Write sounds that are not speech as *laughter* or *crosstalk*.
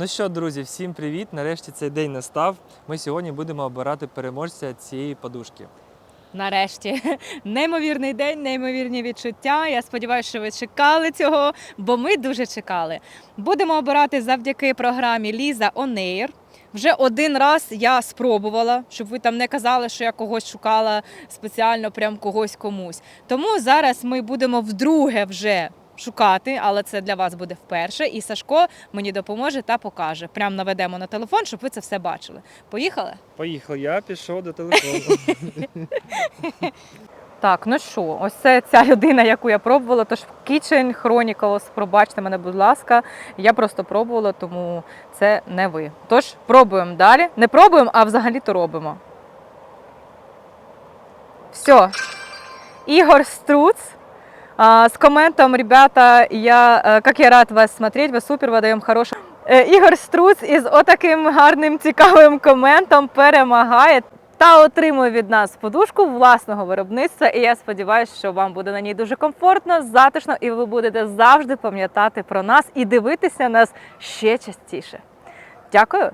Ну що, друзі, всім привіт! Нарешті цей день настав. Ми сьогодні будемо обирати переможця цієї подушки. Нарешті *laughs* неймовірний день, неймовірні відчуття. Я сподіваюся, що ви чекали цього, бо ми дуже чекали. Будемо обирати завдяки програмі Ліза Онейр. Вже один раз я спробувала, щоб ви там не казали, що я когось шукала спеціально, прям когось комусь. Тому зараз ми будемо вдруге вже шукати, але це для вас буде вперше. І Сашко мені допоможе та покаже. Прям наведемо на телефон, щоб ви це все бачили. Поїхали? Поїхав, я пішов до телефону. *laughs* Так, ну що, ось це ця людина, яку я пробувала. Тож Kitchen Chronicles, пробачте мене, будь ласка. Я просто пробувала, тому це не ви. Тож пробуємо далі. Не пробуємо, а взагалі-то робимо. Все. Ігор Струц. С комментом, ребята, я, э, как я рад вас смотреть, ви супер, ви даємо хороше. Е, Ігор Струц із отаким гарним цікавим коментом перемагає та отримує від нас подушку власного виробництва. І я сподіваюся, що вам буде на ній дуже комфортно, затишно, і ви будете завжди пам'ятати про нас і дивитися нас ще частіше. Дякую!